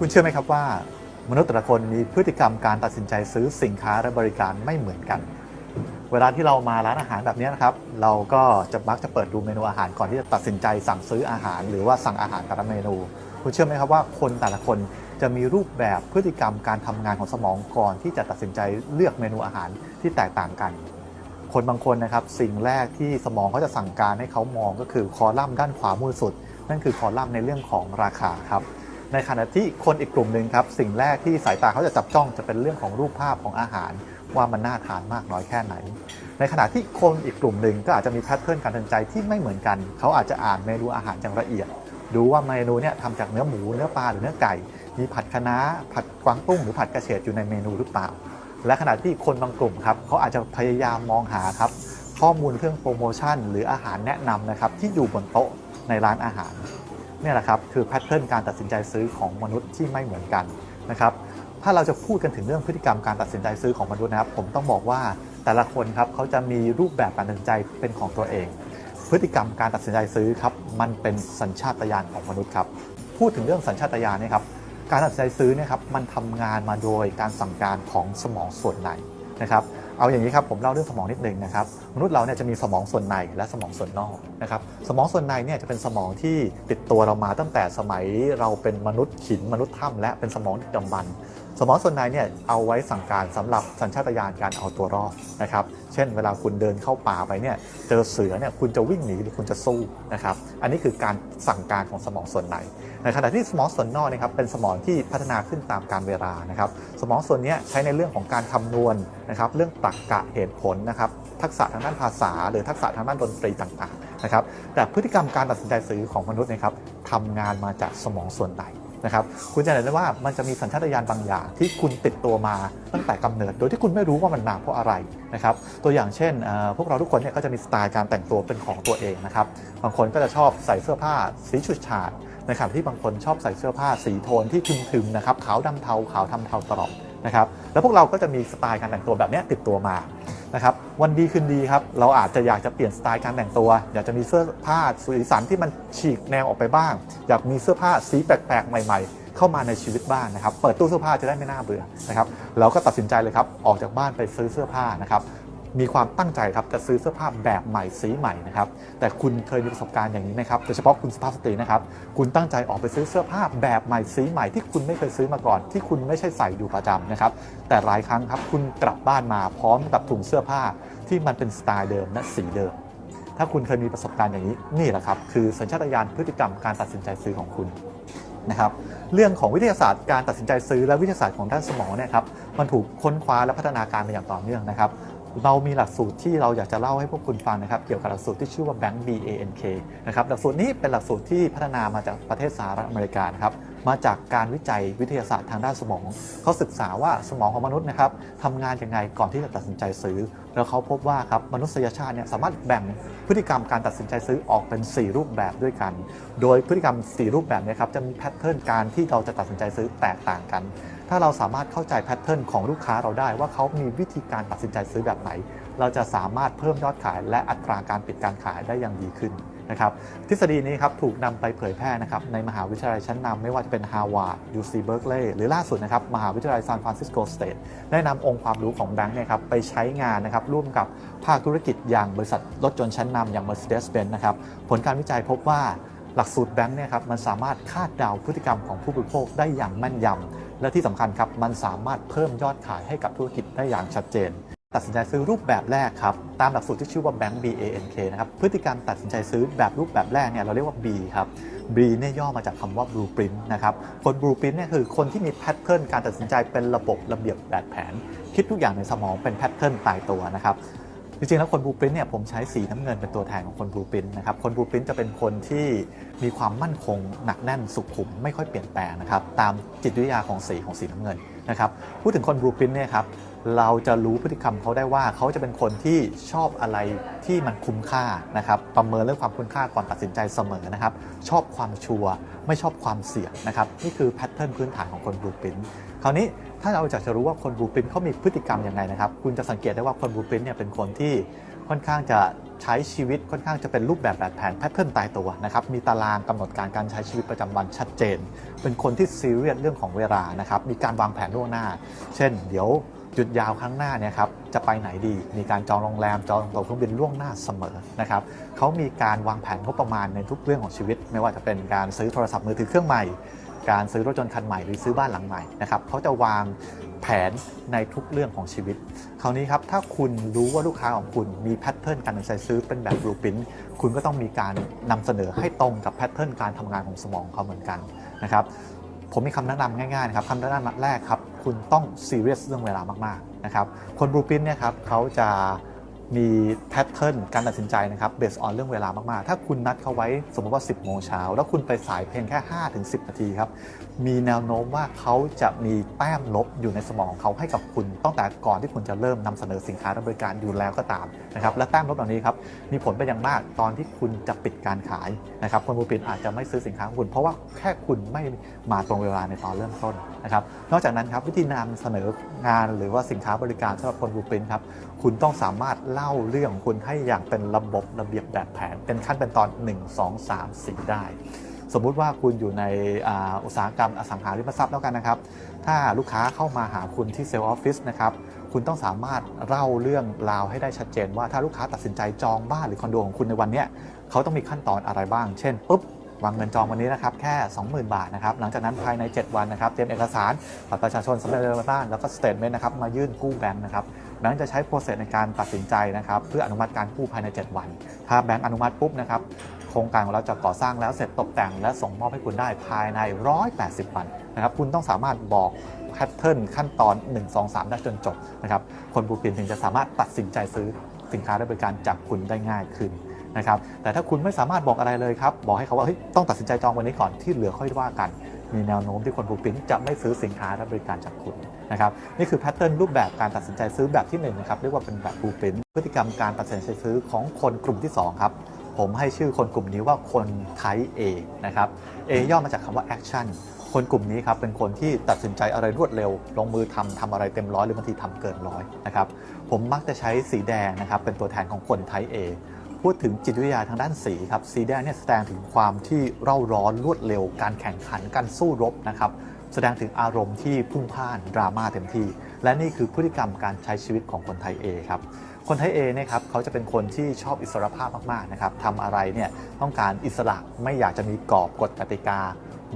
คุณเชื่อไหมครับว่า มนุษย์แต่ละคนมีพฤติกรรมการตัดสินใจซื้อสินค้าและบริการไม่เหมือนกัน เวลาที่เรามาร้านอาหารแบบนี้นะครับ เราก็จะมักจะเปิดดูเมนูอาหารก่อนที่จะตัดสินใจสั่งซื้ออาหาร หรือว่าสั่งอาหารแต่ละเมนู คุณเชื่อไหมครับว่าคนแต่ละคนจะมีรูปแบบพฤติกรรมการทำงานของสมองก่อนที่จะตัดสินใจเลือกเมนูอาหารที่แตกต่างกัน คนบางคนนะครับสิ่งแรกที่สมองเขาจะสั่งการให้เขามองก็คือคอลัมน์ด้านขวามือสุด นั่นคือคอลัมน์ในเรื่องของราคาครับ ในขณะที่คนอีกกลุ่มหนึ่งครับ สิ่งแรกที่สายตาเขาจะจับจ้องจะเป็นเรื่องของรูปภาพของอาหาร ว่ามันน่าทานมากน้อยแค่ไหน ในขณะที่คนอีกกลุ่มหนึ่งก็อาจจะมีแพทเทิร์นการตัดใจที่ไม่เหมือนกัน เขาอาจจะอ่านเมนูอาหารอย่างละเอียด ดูว่าเมนูเนี่ยทำจากเนื้อหมูเนื้อปลาหรือเนื้อไก่ มีผัดคะน้าผัดกวางตุ้งหรือผัดกระเฉดอยู่ในเมนูหรือเปล่า และขณะที่คนบางกลุ่มครับเขาอาจจะพยายามมองหาครับข้อมูลเรื่องโปรโมชั่น หรืออาหารแนะนำนะครับที่อยู่บนโต๊ะในร้านอาหาร เนี่ยแหละครับคือแพทเทิร์นการตัดสินใจซื้อของมนุษย์ที่ไม่เหมือนกันนะครับถ้าเราจะพูดกันถึงเรื่องพฤติกรรมการตัดสินใจซื้อของมนุษย์นะครับ ผมต้องบอกว่าแต่ละคนครับเขาจะมีรูปแบบการตัดสินใจเป็นของตัวเอง พฤติกรรมการตัดสินใจซื้อครับมันเป็นสัญชาตญาณของมนุษย์ครับพูดถึงเรื่องสัญชาตญาณเนี่ยครับการตัดสินใจซื้อเนี่ยครับมันทำงานมาโดยการสั่งการของสมองส่วนในนะครับเอาอย่างนี้ครับผมเล่าเรื่องสมองนิดนึงนะครับมนุษย์เราเนี่ยจะมีสมองส่วนในและสมองส่วนนอกนะครับสมองส่วนในเนี่ยจะเป็นสมองที่ติดตัวเรามาตั้งแต่สมัยเราเป็นมนุษย์หินมนุษย์ถ้ำและเป็นสมองดึกดำบรรสมองส่วนในเนี่ยเอาไว้สั่งการสำหรับสัญชาตญาณการเอาตัวรอดนะครับ เช่น เวลาคุณเดินเข้าป่าไปเนี่ยเจอเสือเนี่ยคุณจะวิ่งหนีหรือคุณจะสู้นะครับ อันนี้คือการสั่งการของสมองส่วนในในขณะที่สมองส่วนนอกนะครับเป็นสมองที่พัฒนาขึ้นตามการเวลานะครับ สมองส่วนนี้ใช้ในเรื่องของการคำนวณนะครับ เรื่องตรรกะเหตุผลนะครับ ทักษะทางด้านภาษา หรือทักษะทางด้านดนตรีต่างๆนะครับแต่พฤติกรรมการตัดสินใจซื้อของมนุษย์นะครับทำงานมาจากสมองส่วนในนะครับคุณจะเห็นได้ว่ามันจะมีสัญชาตญาณบางอย่าง ที่คุณติดตัวมาตั้งแต่กำเนิด โดยที่คุณไม่รู้ว่ามันมาเพราะอะไรนะครับตัวอย่างเช่น พวกเราทุกคนเนี่ยก็จะมีสไตล์การแต่งตัวเป็นของตัวเองนะครับบางคนก็จะชอบใส่เสื้อผ้าสีฉูดฉาดในขณะที่บางคนชอบใส่เสื้อผ้าสีโทนที่ทึมๆนะครับขาวดำเทาขาวทำเทาตลอดนะครับแล้วพวกเราก็จะมีสไตล์การแต่งตัวแบบนี้ติดตัวมา นะครับวันดีคืนดีครับเราอาจจะอยากจะเปลี่ยนสไตล์การแต่งตัว อยากจะมีเสื้อผ้าสีสันที่มันฉีกแนวออกไปบ้าง อยากมีเสื้อผ้าสีแปลกๆ ใหม่ ๆ เข้ามาในชีวิตบ้านนะครับเปิดตู้เสื้อผ้าจะได้ไม่น่าเบื่อนะครับเราก็ตัดสินใจเลยครับออกจากบ้านไปซื้อเสื้อผ้านะครับ มีความตั้งใจครับจะซื้อเสื้อผ้าแบบใหม่สีใหม่นะครับแต่คุณเคยมีประสบการณ์อย่างนี้ไหมครับโดยเฉพาะคุณสุภาพสตรีนะครับคุณตั้งใจออกไปซื้อเสื้อผ้าแบบใหม่สีใหม่ที่คุณไม่เคยซื้อมาก่อน ที่คุณไม่ใช่ใส่อยู่ประจำนะครับแต่หลายครั้งครับคุณกลับบ้านมาพร้อมกับถุงเสื้อผ้าที่มันเป็นสไตล์เดิมและสีเดิม ถ้าคุณเคยมีประสบการณ์อย่างนี้นี่แหละครับคือสัญชาตญาณพฤติกรรมการตัดสินใจซื้อของคุณนะครับเรื่องของวิทยาศาสตร์การตัดสินใจซื้อและวิทยาศาสตร์ของด้านสมองเนี่ยครับมันถูกค้นคว้าและพัฒนาการมาอย่างต่อเนื่องนะครับ เรามีหลักสูตรที่เราอยากจะเล่าให้พวกคุณฟังนะครับ เกี่ยวกับหลักสูตรที่ชื่อว่า Bank BANK นะครับหลักสูตรนี้เป็นหลักสูตรที่พัฒนามาจากประเทศสหรัฐอเมริกานะครับมาจากการวิจัยวิทยาศาสตร์ทางด้านสมอง เขาศึกษาว่าสมองของมนุษย์นะครับทำงานยังไงก่อนที่จะตัดสินใจซื้อ แล้วเขาพบว่าครับมนุษยชาติเนี่ยสามารถแบ่งพฤติกรรมการตัดสินใจซื้อออกเป็น 4 รูปแบบด้วยกัน โดยพฤติกรรม 4 รูปแบบเนี้ครับจะมีแพทเทิร์นการที่เราจะตัดสินใจซื้อแตกต่างกัน ถ้าเราสามารถเข้าใจแพทเทิร์นของลูกค้าเราได้ว่าเขามีวิธีการตัดสินใจซื้อแบบไหน เราจะสามารถเพิ่มยอดขายและอัตราการปิดการขายได้อย่างดีขึ้นนะครับทฤษฎีนี้ครับถูกนำไปเผยแพร่นะครับในมหาวิทยาลัยชั้นนำไม่ว่าจะเป็น Harvard UC Berkeley หรือล่าสุดนะครับมหาวิทยาลัยซานฟรานซิสโกสเตทได้นำองค์ความรู้ของแบงค์เนี่ยครับไปใช้งานนะครับร่วมกับภาคธุรกิจอย่างบริษัทรถยนต์ชั้นนำอย่าง Mercedes-Benz นะครับผลการวิจัยพบว่าหลักสูตรแบงค์เนี่ยครับมันสามารถคาดเดาพฤติกรรมของผู้บริโภคได้อย่างแม่นยำ และที่สำคัญครับมันสามารถเพิ่มยอดขายให้กับธุรกิจได้อย่างชัดเจน ตัดสินใจซื้อรูปแบบแรกครับตามหลักสูตรที่ชื่อว่า Bank BANK นะครับพฤติกรรมตัดสินใจซื้อแบบรูปแบบแรกเนี่ยเราเรียกว่า B ครับ B เนี่ยย่อมาจากคำว่า Blueprint นะครับคน Blueprint เนี่ยคือคนที่มีแพทเทิร์นการตัดสินใจเป็นระบบระเบียบแบบแผน คิดทุกอย่างในสมองเป็นแพทเทิร์นตายตัวนะครับ จริงๆแล้วคนบลูปรินเนี่ยผมใช้สีน้ำเงินเป็นตัวแทนของคนบลูปรินนะครับคนบลูปรินจะเป็นคนที่มีความมั่นคง หนักแน่นสุขุมไม่ค่อยเปลี่ยนแปลงนะครับตามจิตวิทยาของสีของสีน้ำเงินนะครับพูดถึงคนบลูปรินเนี่ยครับเราจะรู้พฤติกรรมเขาได้ว่าเขาจะเป็นคนที่ชอบอะไรที่มันคุ้มค่านะครับประเมินเรื่องความคุ้มค่าก่อนตัดสินใจเสมอนะครับชอบความชัวร์ไม่ชอบความเสี่ยงนะครับนี่คือแพทเทิร์นพื้นฐานของคนบลูปรินคราวนี้ ถ้าเราอยากจะรู้ว่าคนบูปรินเขามีพฤติกรรมยังไงนะครับ คุณจะสังเกตได้ว่าคนบูปรินเนี่ยเป็นคนที่ค่อนข้างจะใช้ชีวิตค่อนข้างจะเป็นรูปแบบแบบแผนแพทเทิร์นตายตัวนะครับ มีตารางกำหนดการการใช้ชีวิตประจำวันชัดเจน เป็นคนที่ซีเรียสเรื่องของเวลานะครับ มีการวางแผนล่วงหน้า เช่น เดี๋ยวหยุดยาวครั้งหน้าเนี่ยครับจะไปไหนดี มีการจองโรงแรมจองตั๋วเครื่องบินล่วงหน้าเสมอนะครับเขามีการวางแผนงบประมาณในทุกเรื่องของชีวิต ไม่ว่าจะเป็นการซื้อโทรศัพท์มือถือเครื่องใหม่ การซื้อรถยนต์คันใหม่หรือซื้อบ้านหลังใหม่นะครับเขาจะวางแผนในทุกเรื่องของชีวิต คราวนี้ครับถ้าคุณรู้ว่าลูกค้าของคุณมีแพทเทิร์นการตัดสินใจซื้อเป็นแบบบลูพินคุณก็ต้องมีการนำเสนอให้ตรงกับแพทเทิร์นการทำงานของสมองเขาเหมือนกันนะครับผมมีคำแนะนำง่ายๆนะครับคำแนะนำแรกครับ คุณต้องซีเรียสเรื่องเวลามากๆนะครับคนบลูพินเนี่ยครับเขาจะ มีแพทเทิร์นการตัดสินใจนะครับเบสออนเรื่องเวลามาก ๆ ถ้าคุณนัดเขาไว้สมมติว่า 10 โมงเช้า แล้วคุณไปสายเพียงแค่ 5-10 นาทีครับ มีแนวโน้มว่าเขาจะมีแต้มลบอยู่ในสมองของเขาให้กับคุณตั้งแต่ก่อนที่คุณจะเริ่มนำเสนอสินค้าและบริการอยู่แล้วก็ตามนะครับและแต้มลบเหล่านี้ครับมีผลเป็นอย่างมากตอนที่คุณจะปิดการขายนะครับคนบูปินอาจจะไม่ซื้อสินค้าของคุณ เพราะว่าแค่คุณไม่มาตรงเวลาในตอนเริ่มต้นนะครับนอกจากนั้นครับวิธีนำเสนองานหรือว่าสินค้าบริการสำหรับคนบูปินครับคุณต้องสามารถเล่าเรื่องของคุณให้อย่างเป็นระบบระเบียบแบบแผน เป็นขั้นเป็นตอน 1 2 3 4 ได้ สมมุติว่าคุณอยู่ในอุตสาหกรรมอสังหาริมทรัพย์แล้วกันนะครับ ถ้าลูกค้าเข้ามาหาคุณที่เซลล์ออฟฟิศนะครับคุณต้องสามารถเล่าเรื่องราวให้ได้ชัดเจน ว่าถ้าลูกค้าตัดสินใจจองบ้านหรือคอนโดของคุณในวันนี้เขาต้องมีขั้นตอนอะไรบ้าง เช่นปุ๊บวางเงินจองวันนี้นะครับแค่ 20,000 บาทนะครับหลังจากนั้นภายใน 7 วันนะครับเตรียมเอกสารบัตรประชาชนสำเนาทะเบียนบ้านแล้วก็สเตทเมนต์นะครับมายื่นกู้แบงค์นะครับแบงค์จะใช้โปรเซสในการตัดสินใจนะครับเพื่ออนุมัติการกู้ภายใน 7 วัน ถ้าแบงค์อนุมัติปุ๊บนะครับ ครงการของเราจะก่อสร้างแล้วเสร็จตกแต่งและส่งมอบให้คุณได้ภายใน 180 วันนะครับคุณต้องสามารถบอกแพทเทิร์นขั้นตอน 1 2 3 ได้จนจบนะครับคนบูปินถึงจะสามารถตัดสินใจซื้อสินค้าและบริการจากคุณได้ง่ายขึ้นนะครับแต่ถ้าคุณไม่สามารถบอกอะไรเลยครับ บอกให้เขาว่าเฮ้ยต้องตัดสินใจจองวันนี้ก่อนที่เหลือค่อยว่ากัน มีแนวโน้มที่คนบูปินจะไม่ซื้อสินค้าและบริการจากคุณนะครับนี่คือแพทเทิร์นรูปแบบการตัดสินใจซื้อแบบที่หนึ่งนะครับเรียกว่าเป็นแบบบูปินพฤติกรรมการตัดสินใจซื้อของคนกลุ่มที่สองครับ ผมให้ชื่อคนกลุ่มนี้ว่าคนไทป์ A นะครับ A ย่อมาจากคำว่า action คนกลุ่มนี้ครับเป็นคนที่ตัดสินใจอะไรรวดเร็ว ลงมือทำทำอะไรเต็มร้อยหรือบางทีทำเกินร้อยนะครับผมมักจะใช้สีแดงนะครับเป็นตัวแทนของคนไทป์ A พูดถึงจิตวิทยาทางด้านสีครับสีแดงเนี่ยแสดงถึงความที่เร่าร้อนรวดเร็ว การแข่งขันการสู้รบนะครับแสดงถึงอารมณ์ที่พุ่งพ่านดราม่าเต็มที่ และนี่คือพฤติกรรมการใช้ชีวิตของคนไทย A ครับ คนไทย A เนี่ยครับเขาจะเป็นคนที่ชอบอิสรภาพมากๆนะครับทำอะไรเนี่ยต้องการอิสระไม่อยากจะมีกรอบกฎกติกา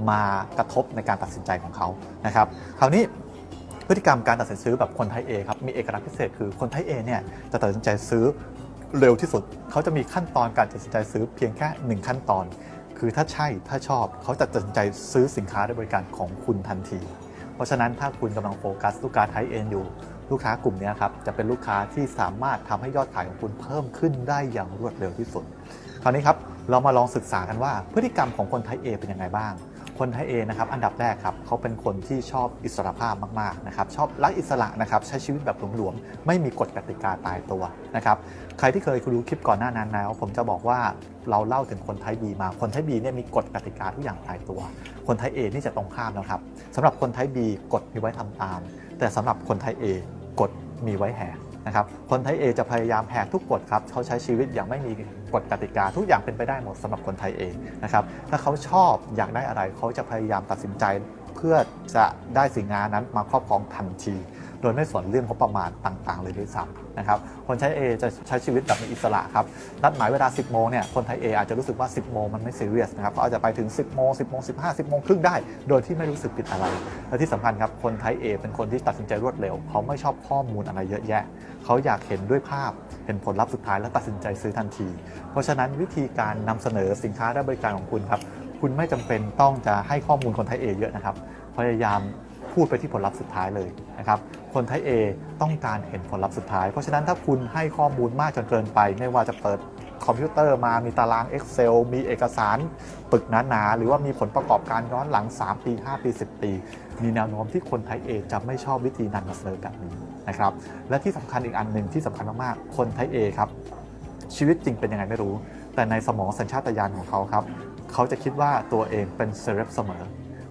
มากระทบในการตัดสินใจของเขานะครับ คราวนี้พฤติกรรมการตัดสินซื้อแบบคนไทย A ครับมีเอกลักษณ์พิเศษคือคนไทย A เนี่ยจะตัดสินใจซื้อเร็วที่สุด เขาจะมีขั้นตอนการตัดสินใจซื้อเพียงแค่หนึ่งขั้นตอน คือถ้าใช่ถ้าชอบเขาจะตัดสินใจซื้อสินค้าและบริการของคุณทันที เพราะฉะนั้นถ้าคุณกำลังโฟกัสลูกค้าไทยเออยู่ ลูกค้ากลุ่มนี้ครับจะเป็นลูกค้าที่สามารถทำให้ยอดขายของคุณเพิ่มขึ้นได้อย่างรวดเร็วที่สุด คราวนี้ครับเรามาลองศึกษากันว่าพฤติกรรมของคนไทยเอเป็นยังไงบ้าง คนไทยเอนะครับอันดับแรกครับเขาเป็นคนที่ชอบอิสรภาพมากๆนะครับชอบรักอิสระนะครับใช้ชีวิตแบบหลวมๆไม่มีกฎกติกาตายตัวนะครับใครที่เคยดูคลิปก่อนหน้านั้นแล้ว ผมจะบอกว่าเราเล่าถึงคนไทยบีมา คนไทยบีเนี่ยมีกฎกติกาทุกอย่างตายตัว คนไทยเอนี่จะตรงข้ามนะครับสำหรับคนไทยบีกฎมีไว้ทำตาม แต่สำหรับคนไทยเอ กฎมีไว้แหกนะครับคนไทยเอจะพยายามแหกทุกกฎครับเขาใช้ชีวิตอย่างไม่มีกฎกติกา ทุกอย่างเป็นไปได้หมดสำหรับคนไทยเอนะครับถ้าเขาชอบอยากได้อะไรเขาจะพยายามตัดสินใจ เพื่อจะได้สิ่งงานนั้นมาครอบครองทันที โดยไม่สนเรื่องงบประมาณต่างๆ เลยด้วยซ้ำนะครับคนใช้ A จะใช้ชีวิตแบบมีอิสระครับนัดหมายเวลา 10 โมงเนี่ยคนไทย A อาจจะรู้สึกว่า 10 โมงมันไม่ซีเรียสนะครับเขาอาจจะไปถึง 10 โมง 10 โมง 15 10 โมงครึ่งได้ โดยที่ไม่รู้สึกผิดอะไร และที่สำคัญครับคนไทย A เป็นคนที่ตัดสินใจรวดเร็ว เขาไม่ชอบข้อมูลอะไรเยอะแยะ เขาอยากเห็นด้วยภาพเห็นผลลัพธ์สุดท้ายแล้วตัดสินใจซื้อทันที เพราะฉะนั้นวิธีการนำเสนอสินค้าและบริการของคุณครับคุณไม่จำเป็นต้องจะให้ข้อมูลคนไทย A เยอะนะครับ พยายาม พูดไปที่ผลลัพธ์สุดท้ายเลยนะครับคนไทย A ต้องการเห็นผลลัพธ์สุดท้าย เพราะฉะนั้นถ้าคุณให้ข้อมูลมากจนเกินไป ไม่ว่าจะเปิดคอมพิวเตอร์มามีตาราง Excel มีเอกสารปึกหนาๆ หรือว่ามีผลประกอบการย้อนหลัง 3 ปี 5 ปี 10 ปี มีแนวโน้มที่คนไทย A จะไม่ชอบวิธีนำเสนอแบบนี้นะครับและที่สำคัญอีกอันหนึ่งที่สำคัญมากๆ คนไทย A ครับ ชีวิตจริงเป็นยังไงไม่รู้ แต่ในสมองสัญชาตญาณของเขาครับ เขาจะคิดว่าตัวเองเป็นเซเลบเสมอ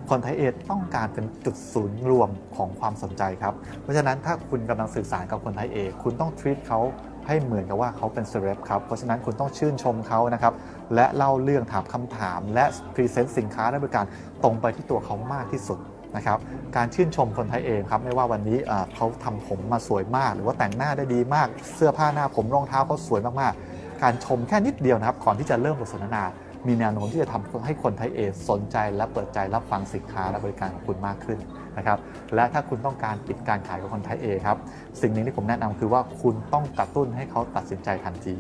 คนไทยเอต้องการเป็นจุดศูนย์รวมของความสนใจครับ เพราะฉะนั้นถ้าคุณกำลังสื่อสารกับคนไทยเอคุณต้องทรีตเขาให้เหมือนกับว่าเขาเป็นเซเลบครับ เพราะฉะนั้นคุณต้องชื่นชมเขานะครับ และเล่าเรื่องถามคำถาม และพรีเซนต์สินค้าและบริการตรงไปที่ตัวเขามากที่สุดนะครับ การชื่นชมคนไทยเองครับ ไม่ว่าวันนี้เขาทำผมมาสวยมาก หรือว่าแต่งหน้าได้ดีมาก เสื้อผ้าหน้าผมรองเท้าเขาสวยมากๆ การชมแค่นิดเดียวนะครับ ก่อนที่จะเริ่มบทสนทนา มีแนวโน้มที่จะทำให้คนไทยเองสนใจและเปิดใจรับฟังสินค้าและบริการของคุณมากขึ้นนะครับและถ้าคุณต้องการปิดการขายกับคนไทยเองครับสิ่งหนึ่งที่ผมแนะนำคือว่าคุณต้องกระตุ้นให้เขาตัดสินใจทันที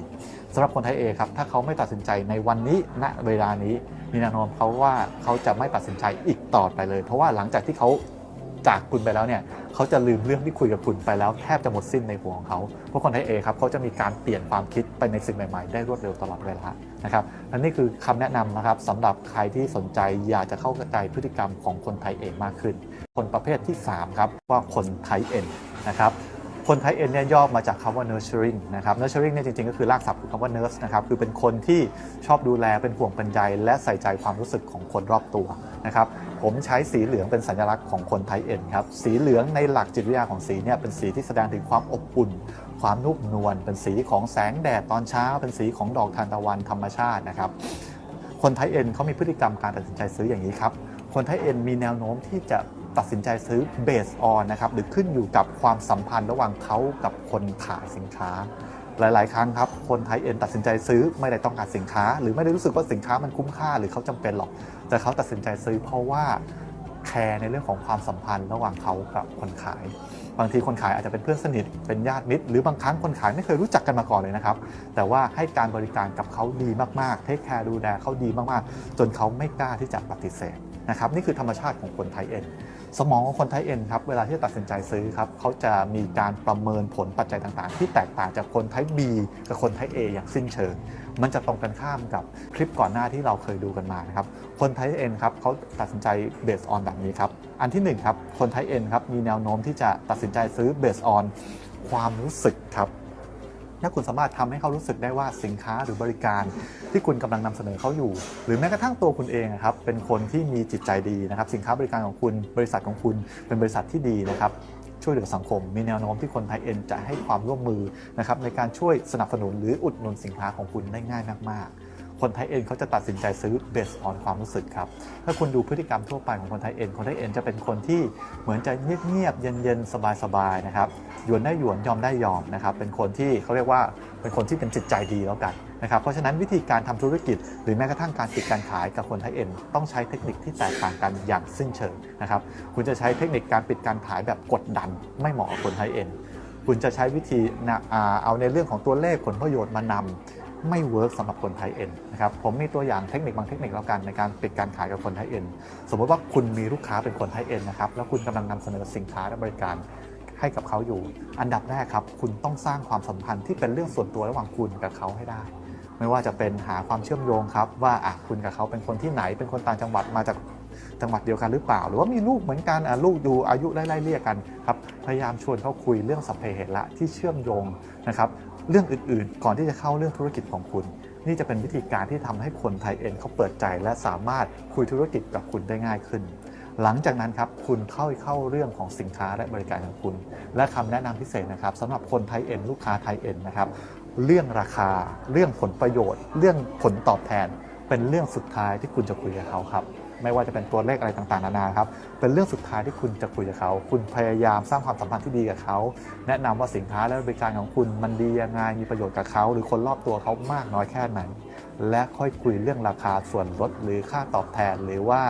สำหรับคนไทยเองครับถ้าเขาไม่ตัดสินใจในวันนี้ณเวลานี้มีแนวโน้มเขาว่าเขาจะไม่ตัดสินใจอีกต่อไปเลย เพราะว่าหลังจากที่เขา จากคุณไปแล้วเนี่ยเขาจะลืมเรื่องที่คุยกับคุณไปแล้วแทบจะหมดสิ้นในหัวของเขาเพราะคนไทยเอครับเขาจะมีการเปลี่ยนความคิดไปในสิ่งใหม่ๆ ได้รวดเร็วตลอดเวลานะครับและนี่คือคำแนะนำนะครับสำหรับใครที่สนใจอยากจะเข้าใจพฤติกรรมของคนไทยเอมากขึ้น คนประเภทที่3ครับว่าคนไทยเอ็นนะครับ คนไทยเอ็นเนี่ยย่อมาจากคำว่า nurturing นะครับ nurturing เนี่ยจริงๆ ก็คือรากศัพท์ขอคำว่า nurse นะครับ คือเป็นคนที่ชอบดูแลเป็นห่วงเป็นใยและใส่ใจความรู้สึกของคนรอบตัวนะครับ ผมใช้สีเหลืองเป็นสัญลักษณ์ของคนไทยเอ็นครับ สีเหลืองในหลักจิตวิทยาของสีเนี่ยเป็นสีที่แสดงถึงความอบอุ่น ความนุ่มนวล เป็นสีของแสงแดดตอนเช้า เป็นสีของดอกทานตะวันธรรมชาตินะครับ คนไทยเอ็นเขามีพฤติกรรมการตัดสินใจซื้ออย่างนี้ครับ คนไทยเอ็นมีแนวโน้มที่จะ ตัดสินใจซื้อเบสออนนะครับหรือขึ้นอยู่กับความสัมพันธ์ระหว่างเขากับคนขายสินค้า หลาย ๆ ครั้งครับคนไทยเอ็นตัดสินใจซื้อไม่ได้ต้องการสินค้า หรือไม่ได้รู้สึกว่าสินค้ามันคุ้มค่าหรือเขาจำเป็นหรอก แต่เขาตัดสินใจซื้อเพราะว่าแคร์ในเรื่องของความสัมพันธ์ระหว่างเขากับคนขาย บางทีคนขายอาจจะเป็นเพื่อนสนิทเป็นญาติมิตรหรือบางครั้งคนขายไม่เคยรู้จักกันมาก่อนเลยนะครับ แต่ว่าให้การบริการกับเขาดีมากๆเทคแคร์ดูแลเขาดีมากๆ จนเขาไม่กล้าที่จะปฏิเสธ นะครับนี่คือธรรมชาติของคนไทยเอ็นสมองของคนไทยเอ็นครับเวลาที่ตัดสินใจซื้อครับเขาจะมีการประเมินผลปัจจัยต่างๆ ที่แตกต่างจากคนไทย B กับคนไทย A อย่างสิ้นเชิง มันจะตรงกันข้ามกับคลิปก่อนหน้าที่เราเคยดูกันมานะครับคนไทยเอ็นครับเขาตัดสินใจเบสออนแบบนี้ครับอันที่หนึ่งครับคนไทยเอ็นครับมีแนวโน้มที่จะตัดสินใจซื้อเบสออนความรู้สึกครับ ถ้าคุณสามารถทำให้เขารู้สึกได้ว่าสินค้าหรือบริการที่คุณกำลังนำเสนอเขาอยู่ หรือแม้กระทั่งตัวคุณเองอะครับเป็นคนที่มีจิตใจดีนะครับ สินค้าบริการของคุณบริษัทของคุณเป็นบริษัทที่ดีนะครับช่วยเหลือสังคม มีแนวโน้มที่คนไทยเอ็นจะให้ความร่วมมือนะครับในการช่วยสนับสนุนหรืออุดหนุนสินค้าของคุณได้ง่ายมากๆ คนไทยเอ็นเขาจะตัดสินใจซื้อเบสออนความรู้สึกครับ ถ้าคุณดูพฤติกรรมทั่วไปของคนไทยเอ็นคนไทยเอ็นจะเป็นคนที่เหมือนจะเงียบๆเย็นๆสบายๆนะครับหยวนได้หยวนยอมได้ยอมนะครับเป็นคนที่เขาเรียกว่าเป็นคนที่เป็นจิตใจดีแล้วกันนะครับเพราะฉะนั้นวิธีการทำธุรกิจ หรือแม้กระทั่งการปิดการขายกับคนไทยเอ็นต้องใช้เทคนิคที่แตกต่างกันอย่างสิ้นเชิงนะครับคุณจะใช้เทคนิคการปิดการขายแบบกดดัน ไม่เหมาะกับคนไทยเอ็นคุณจะใช้วิธีเอาในเรื่องของตัวเลขผลประโยชน์มานำ ไม่เวิร์กสำหรับคนไทยเอ็นนะครับผมมีตัวอย่างเทคนิคบางเทคนิคแล้วกันในการปิดการขายกับคนไทยเอ็นสมมติว่าคุณมีลูกค้าเป็นคนไทยเอ็นนะครับแล้วคุณกำลังนำเสนอสินค้าและบริการให้กับเขาอยู่ อันดับแรกครับ คุณต้องสร้างความสัมพันธ์ที่เป็นเรื่องส่วนตัวระหว่างคุณกับเขาให้ได้ ไม่ว่าจะเป็นหาความเชื่อมโยงครับ ว่าอะคุณกับเขาเป็นคนที่ไหน เป็นคนต่างจังหวัดมาจากจังหวัดเดียวกันหรือเปล่า หรือว่ามีลูกเหมือนกันลูกดูอายุไล่ๆเรียกกันครับพยายามชวนเขาคุยเรื่องสัพเพเหระที่เชื่อมโยงนะครับ เรื่องอื่นๆ ก่อนที่จะเข้าเรื่องธุรกิจของคุณ นี่จะเป็นวิธีการที่ทำให้คนไทยเองเขาเปิดใจ และสามารถคุยธุรกิจกับคุณได้ง่ายขึ้น หลังจากนั้นครับคุณเข้าเข้าเรื่องของสินค้าและบริการของคุณ และคำแนะนำพิเศษนะครับสำหรับคนไทยเอ็นลูกค้าไทยเอ็นนะครับเรื่องราคา เรื่องผลประโยชน์ เรื่องผลตอบแทน เป็นเรื่องสุดท้ายที่คุณจะคุยกับเขาครับ ไม่ว่าจะเป็นตัวเลขอะไรต่างๆนานาครับเป็นเรื่องสุดท้ายที่คุณจะคุยกับเขา คุณพยายามสร้างความสัมพันธ์ที่ดีกับเขา แนะนำว่าสินค้าและบริการของคุณมันดียังไงมีประโยชน์กับเขา หรือคนรอบตัวเขามากน้อยแค่ไหนและค่อยคุยเรื่องราคาส่วนลดหรือค่าตอบแทน หรือว่า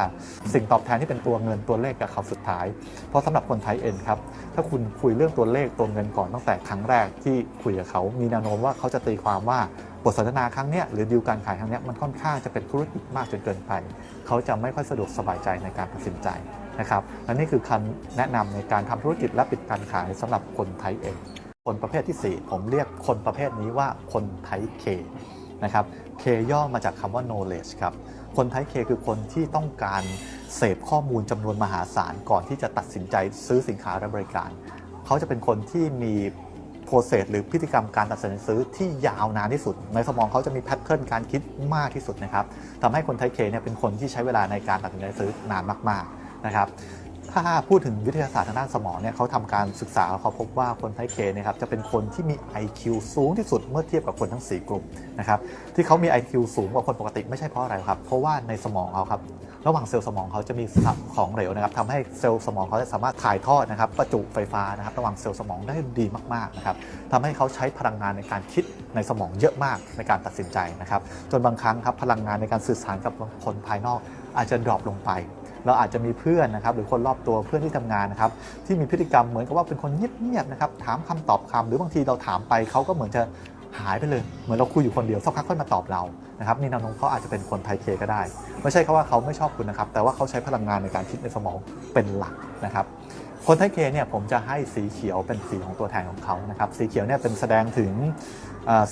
สิ่งตอบแทนที่เป็นตัวเงินตัวเลขกับเขาสุดท้าย เพราะสำหรับคนไทยเองครับ ถ้าคุณคุยเรื่องตัวเลขตัวเงินก่อนตั้งแต่ครั้งแรกที่คุยกับเขา มีแนวโน้มว่าเขาจะตีความว่าบทสนทนาครั้งนี้หรือดีลการขายครั้งนี้มันค่อนข้างจะเป็นธุรกิจมากจนเกินไป เขาจะไม่ค่อยสะดวกสบายใจในการตัดสินใจนะครับและนี่คือคำแนะนำในการทำธุรกิจและปิดการขายสำหรับคนไทยเองคนประเภทที่ 4 ผมเรียกคนประเภทนี้ว่าคนไทยเคนะครับ K ย่อมาจากคำว่า knowledge ครับ คนไทยเคคือคนที่ต้องการเสพข้อมูลจำนวนมหาศาลก่อนที่จะตัดสินใจซื้อสินค้าและบริการ เขาจะเป็นคนที่มี โปรเซสหรือพฤติกรรมการตัดสินซื้อที่ยาวนานที่สุด ในสมองเขาจะมีแพทเทิร์นการคิดมากที่สุดนะครับทำให้คนไทยเคเนี่ยเป็นคนที่ใช้เวลาในการตัดสินใจซื้อนานมากๆนะครับ ถ้าพูดถึงวิทยาศาสตร์ทางด้านสมองเนี่ยเขาทำการศึกษาเขาพบว่าคนไทเคเนี่ยครับจะเป็นคนที่มี IQ สูงที่สุดเมื่อเทียบกับคนทั้ง 4 กลุ่มนะครับที่เขามี IQ สูงกว่าคนปกติไม่ใช่เพราะอะไรครับ เพราะว่าในสมองเขาครับระหว่างเซลล์สมองเขาจะมีของเหลวนะครับทำให้เซลล์สมองเขาสามารถถ่ายทอดนะครับประจุไฟฟ้านะครับระหว่างเซลล์สมองได้ดีมากๆนะครับทำให้เขาใช้พลังงานในการคิดในสมองเยอะมากในการตัดสินใจนะครับจนบางครั้งครับพลังงานในการสื่อสารกับคนภายนอกอาจจะดรอปลงไป เราอาจจะมีเพื่อนนะครับหรือคนรอบตัวเพื่อนที่ทำงานนะครับที่มีพฤติกรรมเหมือนกับว่าเป็นคนเงียบๆนะครับถามคำตอบคำหรือบางทีเราถามไปเขาก็เหมือนจะหายไปเลย เหมือนเราคุยอยู่คนเดียวสักพักค่อยมาตอบเรานะครับนี่นวโน้มเขาอาจจะเป็นคนไทยเคก็ได้ ไม่ใช่แค่ว่าเขาไม่ชอบคุณนะครับ แต่ว่าเขาใช้พลังงานในการคิดในสมองเป็นหลักนะครับคนไทยเคเนี่ยผมจะให้สีเขียวเป็นสีของตัวแทนของเขานะครับสีเขียวเนี่ยเป็นแสดงถึง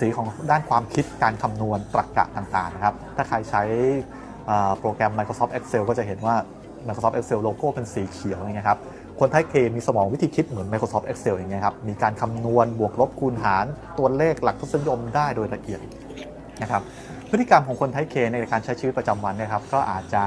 สีของด้านความคิดการคำนวณตรรกะต่างๆนะครับถ้าใครใช้โปรแกรม Microsoft Excel ก็จะเห็นว่า Microsoft Excel โลโก้เป็นสีเขียวอย่างเงี้ยครับคนไทยเคมีสมองวิธีคิดเหมือน Microsoft Excel อย่างเงี้ยครับมีการคำนวณบวกลบคูณหารตัวเลขหลักทศนิยมได้โดยละเอียดนะครับพฤติกรรมของคนไทยเคในการใช้ชีวิตประจำวันนะครับก็อาจจะ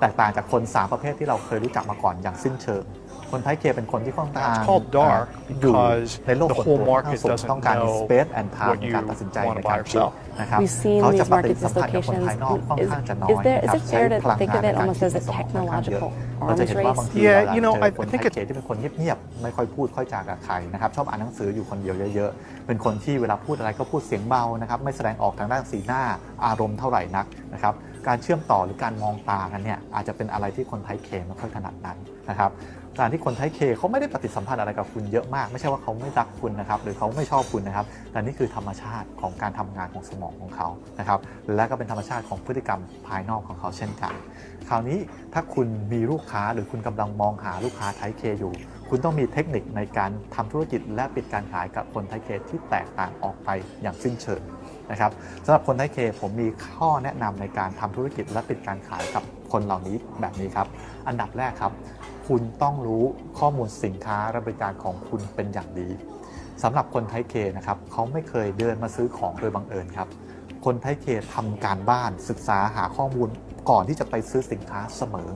แตกต่างจากคน 3 ประเภทที่เราเคยรู้จักมาก่อนอย่างสิ้นเชิง คนไทยเคเป็นคนที่ค่อนข้าง It's called dark อยู่ because ในโลก the ส่วน whole ตัว market สูง doesn't ต้องการ know space and time what ใน you การตัดสินใจ want ใน to buy การคิด yourself. นะครับ We've seen เขาจะ these ป market ฏิสัมพันธ์กับคน dislocations. ภายนอกค่อน Is, ข้างจะน้อย is there is นะครับ it ใช้ fair to พลัง think งาน of ใน it การ almost คิด as ใน a สมองค่อนข้างเยอะ technological เราจะ arms เห็นว่า race? บางที Yeah, เวลา you know, เจอ I- คน I ไท think ย it- เคที่เป็นคนเงียบๆไม่ค่อยพูดค่อยจากับใครนะครับชอบอ่านหนังสืออยู่คนเดียวเยอะๆ เป็นคนที่เวลาพูดอะไรก็พูดเสียงเบานะครับไม่แสดงออกทางด้านสีหน้าอารมณ์เท่าไหร่นักนะครับการเชื่อมต่อหรือการมองตากันเนี่ยอาจจะเป็นอะไรที่คนไทยเคไม่ค่อยถนัดนั้นนะครับ การที่คนไทยเคเขาไม่ได้ปฏิสัมพันธ์อะไรกับคุณเยอะมาก ไม่ใช่ว่าเขาไม่รักคุณนะครับหรือเขาไม่ชอบคุณนะครับ แต่นี่คือธรรมชาติของการทำงานของสมองของเขานะครับและก็เป็นธรรมชาติของพฤติกรรมภายนอกของเขาเช่นกันคราวนี้ถ้าคุณมีลูกค้าหรือคุณกำลังมองหาลูกค้าไทยเคอยู่ คุณต้องมีเทคนิคในการทำธุรกิจและปิดการขายกับคนไทยเคที่แตกต่างออกไปอย่างสิ้นเชิง นะครับสำหรับคนไทยเคผมมีข้อแนะนำในการทำธุรกิจและปิดการขายกับคนเหล่านี้แบบนี้ครับ อันดับแรกครับ คุณต้องรู้ข้อมูลสินค้าและบริการของคุณเป็นอย่างดีสำหรับคนไทยเคนะครับเขาไม่เคยเดินมาซื้อของโดยบังเอิญครับ คนไทยเคทำการบ้านศึกษาหาข้อมูลก่อนที่จะไปซื้อสินค้าเสมอ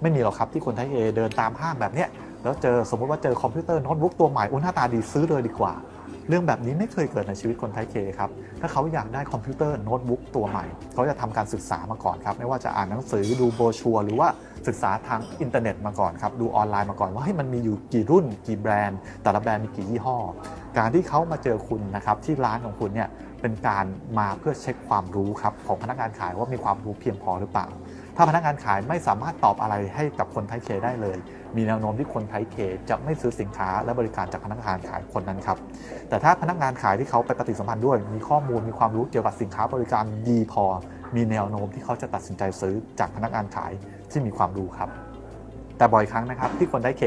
ไม่มีหรอกครับที่คนไทยเคเดินตามห้างแบบเนี้ยแล้วเจอสมมติว่าเจอคอมพิวเตอร์โน้ตบุ๊กตัวใหม่อุ้หน้าตาดีซื้อเลยดีกว่า เรื่องแบบนี้ไม่เคยเกิดในชีวิตคนไทยเคครับ ถ้าเขาอยากได้คอมพิวเตอร์โน้ตบุ๊กตัวใหม่ เขาจะทำการศึกษามาก่อนครับ ไม่ว่าจะอ่านหนังสือดูโบรชัวหรือว่าศึกษาทางอินเทอร์เน็ตมาก่อนครับ ดูออนไลน์มาก่อนว่าให้มันมีอยู่กี่รุ่น กี่แบรนด์ แต่ละแบรนด์มีกี่ยี่ห้อ การที่เขามาเจอคุณนะครับที่ร้านของคุณเนี่ยเป็นการมาเพื่อเช็คความรู้ครับของพนักงานขายว่ามีความรู้เพียงพอหรือเปล่า ถ้าพนักงานขายไม่สามารถตอบอะไรให้กับคนไทยเคได้เลย มีแนวโน้มที่คนไทยเคจะไม่ซื้อสินค้าและบริการจากพนักงานขายคนนั้นครับ แต่ถ้าพนักงานขายที่เขาไปปฏิสัมพันธ์ด้วย มีข้อมูลมีความรู้เกี่ยวกับสินค้าบริการดีพอ มีแนวโน้มที่เขาจะตัดสินใจซื้อจากพนักงานขายที่มีความรู้ครับ แต่บ่อยครั้งนะครับที่คนได้เค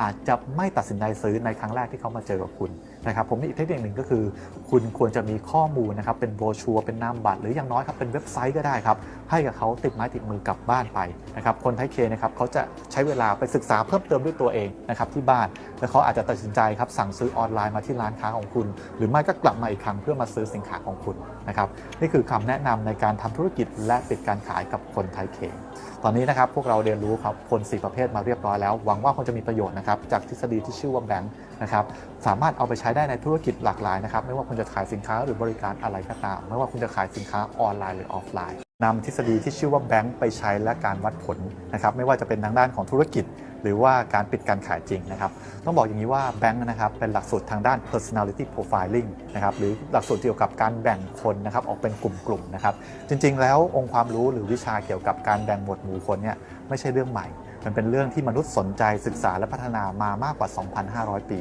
อาจจะไม่ตัดสินใจซื้อในครั้งแรกที่เขามาเจอกับคุณนะครับผมมีอีกเทคนิคหนึ่งก็คือ คุณควรจะมีข้อมูลนะครับเป็นโบรชัวร์เป็นนามบัตรหรืออย่างน้อยครับเป็นเว็บไซต์ก็ได้ครับ ให้กับเขาติดไม้ติดมือกลับบ้านไปนะครับคนไทยเคนะครับเขาจะใช้เวลาไปศึกษาเพิ่มเติมด้วยตัวเองนะครับที่บ้าน แล้วเขาอาจจะตัดสินใจครับสั่งซื้อออนไลน์มาที่ร้านค้าของคุณ หรือไม่ก็กลับมาอีกครั้งเพื่อมาซื้อสินค้าของคุณนะครับนี่คือคำแนะนำในการทำธุรกิจและปิดการขายกับคนไทยเคตอนนี้นะครับพวกเราเรียนรู้ครับคน4ประเภทมาเรียบร้อยแล้ว หวังว่าคงจะมีประโยชน์นะครับจากทฤษฎีที่ชื่อว่าแบงค์นะครับสามารถเอาไปใช้ได้ในธุรกิจหลากหลายนะครับไม่ว่าคุณจะขายสินค้าหรือบริการอะไรก็ตาม ไม่ว่าคุณจะขายสินค้าออนไลน์หรือออฟไลน์ นำทฤษฎีที่ชื่อว่าแบงค์ไปใช้และการวัดผลนะครับไม่ว่าจะเป็นทางด้านของธุรกิจ หรือว่าการปิดการขายจริงนะครับต้องบอกอย่างนี้ว่าแบงค์นะครับเป็นหลักสูตรทางด้าน personality profiling นะครับหรือหลักสูตรเกี่ยวกับการแบ่งคนนะครับออกเป็นกลุ่มๆนะครับจริงๆ แล้วองค์ความรู้หรือวิชาเกี่ยวกับการแบ่งหมวดหมู่คนเนี่ยไม่ใช่เรื่องใหม่ มันเป็นเรื่องที่มนุษย์สนใจศึกษาและพัฒนามามากกว่า 2,500 ปี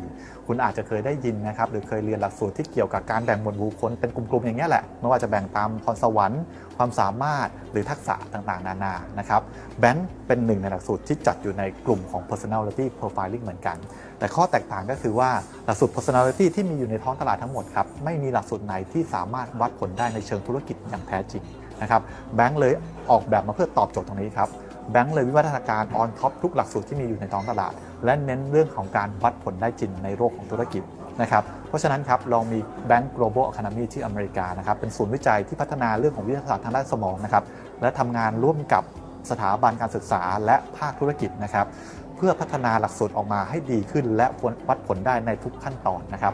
คุณอาจจะเคยได้ยินนะครับหรือเคยเรียนหลักสูตรที่เกี่ยวกับการแบ่งหมวดหมู่คนเป็นกลุ่มๆอย่างนี้แหละไม่ว่าจะแบ่งตามพรสวรรค์ ความสามารถหรือทักษะต่างๆ นานานะครับแบงค์เป็นหนึ่งในหลักสูตรที่จัดอยู่ในกลุ่มของ personality profiling เหมือนกัน แต่ข้อแตกต่างก็คือว่าหลักสูตร personality ที่มีอยู่ในท้องตลาดทั้งหมดครับไม่มีหลักสูตรไหนที่สามารถวัดผลได้ในเชิงธุรกิจอย่างแท้จริงนะครับแบงค์เลยออกแบบมาเพื่อตอบโจทย์ตรงนี้ครับ แบงค์เลยวิวัฒนาการออนท็อปทุกหลักสูตรที่มีอยู่ในท้องตลาด และเน้นเรื่องของการวัดผลได้จริงในโลกของธุรกิจนะครับเพราะฉะนั้นครับเรามี Bank Global Academy ที่อเมริกานะครับเป็นศูนย์วิจัยที่พัฒนาเรื่องของวิทยาศาสตร์ทางด้านสมองนะครับและทำงานร่วมกับสถาบันการศึกษาและภาคธุรกิจนะครับเพื่อพัฒนาหลักสูตรออกมาให้ดีขึ้น และวัดผลได้ในทุกขั้นตอนนะครับ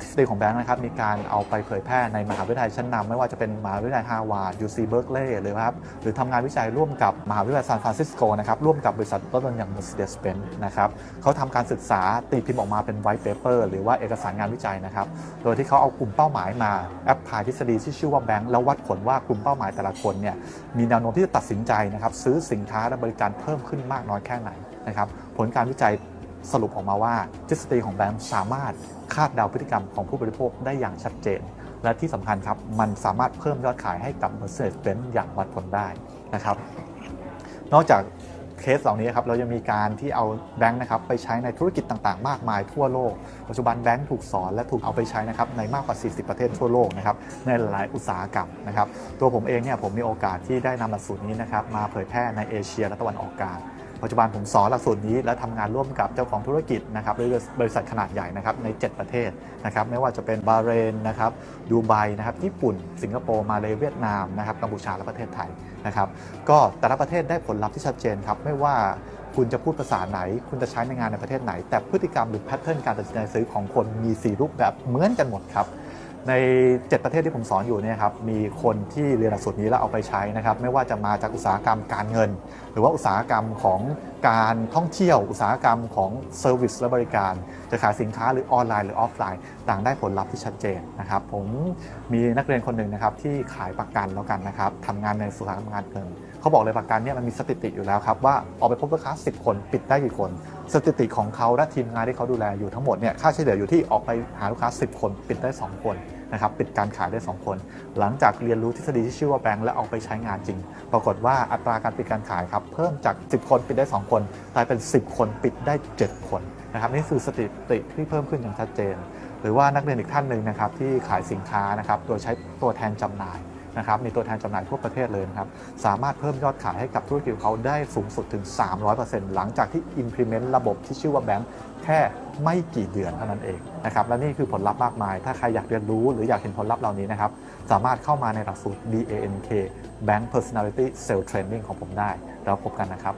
ทฤษฎีของแบงค์นะครับมีการเอาไปเผยแพร่ในมหาวิทยาลัยชั้นนำไม่ว่าจะเป็นมหาวิทยาลัยฮาวาร์ด UC Berkeley หรือครับหรือทำงานวิจัยร่วมกับมหาวิทยาลัยซานฟรานซิสโกนะครับร่วมกับบริษัทรถยนต์อย่าง Mercedes-Benz นะครับเขาทำการศึกษาตีพิมพ์ออกมาเป็น white paper หรือว่าเอกสารงานวิจัยนะครับโดยที่เขาเอากลุ่มเป้าหมายมาแอปพลายทฤษฎีที่ชื่อว่าแบงค์แล้ววัดผลว่ากลุ่มเป้าหมายแต่ละคนเนี่ยมีแนวโน้มที่จะตัดสินใจนะครับซื้อสินค้าและบริการเพิ่มขึ้นมากน้อยแค่ไหนนะครับผลการวิจัย สรุปออกมาว่าทฤษฎีของแบงค์สามารถคาดเดาพฤติกรรมของผู้บริโภคได้อย่างชัดเจน และที่สำคัญครับ มันสามารถเพิ่มยอดขายให้กับ Mercedes-Benz อย่างวัดผลได้นะครับ นอกจากเคสเหล่านี้ครับเรายังมีการที่เอาแบงค์นะครับไปใช้ในธุรกิจต่างๆ มากมายทั่วโลก ปัจจุบันแบงค์ถูกสอนและถูกเอาไปใช้นะครับในมากกว่า 40 ประเทศทั่วโลกนะครับในหลายอุตสาหกรรมนะครับตัวผมเองเนี่ยผมมีโอกาสที่ได้นำหลักสูตรนี้นะครับมาเผยแพร่ในเอเชียและตะวันออกกลาง ปัจจุบันผมสอนหลักสูตรนี้ และทำงานร่วมกับเจ้าของธุรกิจนะครับหรือบริษัทขนาดใหญ่นะครับใน 7 ประเทศนะครับไม่ว่าจะเป็นบาเรนนะครับดูไบนะครับญี่ปุ่น สิงคโปร์มาเลเวียดนามนะครับกัมพูชาและประเทศไทยนะครับก็แต่ละประเทศได้ผลลัพธ์ที่ชัดเจนครับไม่ว่าคุณจะพูดภาษาไหน คุณจะใช้ในงานในประเทศไหน แต่พฤติกรรมหรือแพทเทิร์นการตัดสินใจซื้อของคนมี 4 รูปแบบเหมือนกันหมดครับ ใน 7 ประเทศที่ผมสอนอยู่เนี่ยครับมีคนที่เรียนหลักสูตรนี้แล้วเอาไปใช้นะครับไม่ว่าจะมาจากอุตสาหกรรมการเงิน หรือว่าอุตสาหกรรมของการท่องเที่ยว อุตสาหกรรมของเซอร์วิสและบริการ จะขายสินค้าหรือออนไลน์หรือออฟไลน์ ต่างได้ผลลัพธ์ที่ชัดเจนนะครับผมมีนักเรียนคนหนึ่งนะครับที่ขายประกันแล้วกันนะครับทำงานในอุตสาหกรรมการเงิน เขาบอกเลยประกันเนี่ยมันมีสถิติอยู่แล้วครับว่าออกไปพบลูกค้า 10 คนปิดได้กี่คน สถิติของเขาและทีมงานที่เขาดูแลอยู่ทั้งหมดเนี่ยค่าเฉลี่ยอยู่ที่ออกไปหาลูกค้า 10 คนปิดได้ 2 คนนะครับปิดการขายได้ 2 คน หลังจากเรียนรู้ทฤษฎีที่ชื่อว่าแบงค์และเอาไปใช้งานจริง ปรากฏว่าอัตราการปิดการขายครับเพิ่มจาก 10 คนปิดได้ 2 คนกลายเป็น 10 คนปิดได้ 7 คนนะครับนี่คือสถิติที่เพิ่มขึ้นอย่างชัดเจน หรือว่านักเรียนอีกท่านหนึ่งนะครับที่ขายสินค้านะครับโดยใช้ตัวแทนจำหน่าย นะครับมีตัวแทนจำหน่ายทั่วประเทศเลยนะครับสามารถเพิ่มยอดขายให้กับธุรกิจของเขาได้สูงสุดถึง 300%หลังจากที่ implement ระบบที่ชื่อว่าแบงค์แค่ไม่กี่เดือนเท่านั้นเองนะครับและนี่คือผลลัพธ์มากมาย ถ้าใครอยากเรียนรู้หรืออยากเห็นผลลัพธ์เหล่านี้นะครับสามารถเข้ามาในหลักสูตร BANK Bank Personality Sales Training ของผมได้ แล้วพบกันนะครับ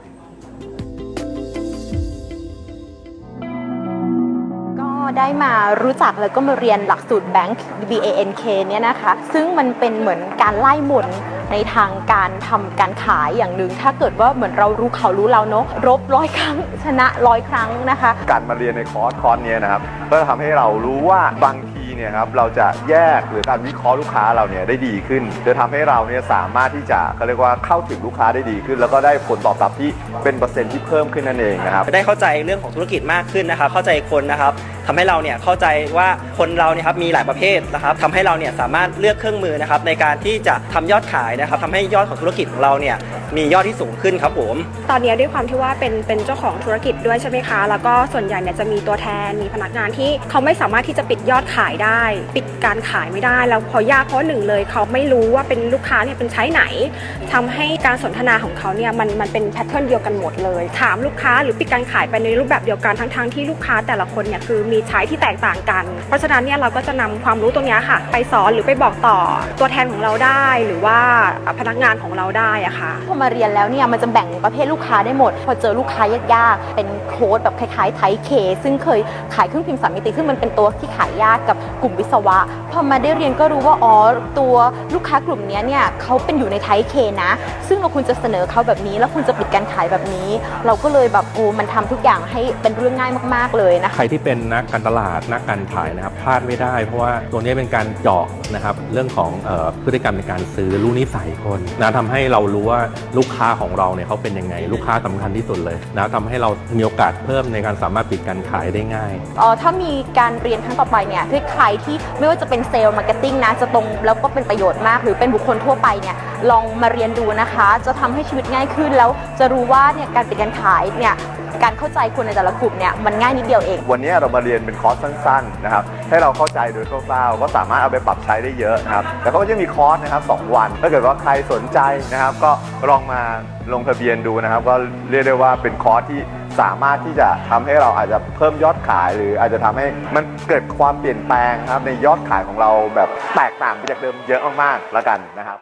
ได้มารู้จักแล้วก็มาเรียนหลักสูตร Bank BANK เนี่ยนะคะ ซึ่งมันเป็นเหมือนการไล่มนต์ในทางการทำการขายอย่างหนึ่งถ้าเกิดว่าเหมือนเรารู้เขารู้เราเนาะรบร้อยครั้งชนะร้อยครั้งนะคะ การมาเรียนในคอร์สคอร์สเนี้ยนะครับก็จะทำให้เรารู้ว่าบางทีเนี่ยครับเราจะแยกหรือการวิเคราะห์ลูกค้าเราเนี่ยได้ดีขึ้น จะทำให้เราเนี่ยสามารถที่จะเขาเรียกว่าเข้าถึงลูกค้าได้ดีขึ้น แล้วก็ได้ผลตอบรับที่เป็นเปอร์เซ็นต์ที่เพิ่มขึ้นนั่นเองนะครับได้เข้าใจเรื่องของธุรกิจมากขึ้นนะครับเข้าใจคนนะครับทำให้เราเนี่ยเข้าใจว่าคนเราเนี่ยครับมีหลายประเภทนะครับทำให้เราเนี่ยสามารถเลือกเครื่องมือนะครับในการที่จะทำยอดขายนะครับทำให้ยอดของธุรกิจของเราเนี่ยมียอดที่สูงขึ้นครับผม ตอนนี้ด้วยความที่ว่าเป็นเป็นเจ้าของธุรกิจด้วยใช่ไหมคะ แล้วก็ส่วนใหญ่เนี่ยจะมีตัวแทนมีพนักงานที่เขาไม่สามารถที่จะปิดยอดขายได้ ปิดการขายไม่ได้ แล้วพอยากเพราะหนึ่งเลย เขาไม่รู้ว่าเป็นลูกค้าเนี่ยเป็นใช้ไหนทำให้การสนทนาของเขาเนี่ยมันมันเป็นแพทเทิร์นเดียวกันหมดเลย ถามลูกค้าหรือปิดการขายไปในรูปแบบเดียวกันทั้งๆที่ลูกค้าแต่ละคนเนี่ยคือมีใช้ที่แตกต่างกัน เพราะฉะนั้นเนี่ยเราก็จะนำความรู้ตรงเนี้ยค่ะ ไปสอนหรือไปบอกต่อตัวแทนของเราได้ หรือว่าพนักงานของเราได้อะค่ะพอมาเรียนแล้วเนี่ยมันจะแบ่งประเภทลูกค้าได้หมด พอเจอลูกค้ายากๆเป็นโค้ดแบบคล้ายๆไทยเค ซึ่งเคยขายเครื่องพิมพ์สามมิติซึ่งมันเป็นตัวที่ขายยากกับกลุ่มวิศวะ พอมาได้เรียนก็รู้ว่าอ๋อตัวลูกค้ากลุ่มเนี้ยเนี่ยเขาเป็นอยู่ในไทยเคนะ ซึ่งเราควรจะเสนอเขาแบบนี้ แล้วคุณจะปิดการขายแบบนี้ เราก็เลยแบบโอ้มันทำทุกอย่างให้เป็นเรื่องง่ายมาก ๆเลยนะคะใครที่เป็นนักักการตลาดนักการขายนะครับพลาดไม่ได้ เพราะว่าตัวนี้เป็นการเจาะนะครับเรื่องของเออพฤติกรรมในการซื้อรู้นิสัยคนนะทำให้เรารู้ว่าลูกค้าของเราเนี่ยเขาเป็นยังไง ลูกค้าสำคัญที่สุดเลยนะทำให้เรามีโอกาสเพิ่มในการสามารถปิดการขายได้ง่ายเออถ้ามีการเรียนครั้งต่อไปเนี่ยคือใครที่ไม่ว่าจะเป็นเซลล์มาร์เก็ตติ้งนะจะตรงแล้วก็เป็นประโยชน์มาก หรือเป็นบุคคลทั่วไปเนี่ยลองมาเรียนดูนะคะ จะทำให้ชีวิตง่ายขึ้นแล้วจะรู้ว่าเนี่ยการปิดการขายเนี่ย การเข้าใจคนในแต่ละกลุ่มเนี่ยมันง่ายนิดเดียวเอง วันนี้เรามาเรียนเป็นคอร์สสั้นๆนะครับให้เราเข้าใจโดยคร่าวๆก็สามารถเอาไปปรับใช้ได้เยอะนะครับแล้วก็จะมีคอร์สนะครับสองวัน ถ้าเกิดว่าใครสนใจนะครับก็ลองมาลงทะเบียนดูนะครับ ก็เรียกได้ว่าเป็นคอร์สที่สามารถที่จะทำให้เราอาจจะเพิ่มยอดขาย หรืออาจจะทำให้มันเกิดความเปลี่ยนแปลงครับในยอดขายของเราแบบแตกต่างไปจากเดิมเยอะมากๆแล้วกันนะครับ